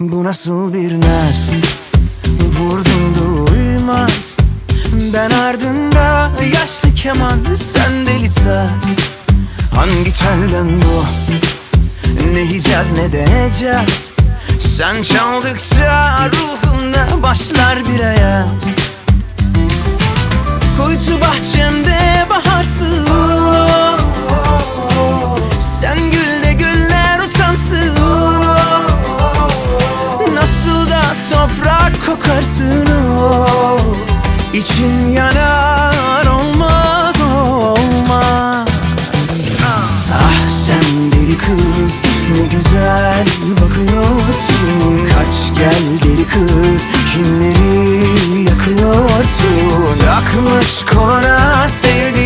Bu nasıl bir naz? Vurdum duymaz Ben ardında yaşlı keman Sen deli saz. Hangi telden bu? Ne yiyeceğiz ne deneyeceğiz Sen çaldıkça ruhumda kız. Ne güzel bakıyorsun. Kaç gel deli kız. Kimleri yakıyorsun? Takmış koluna seni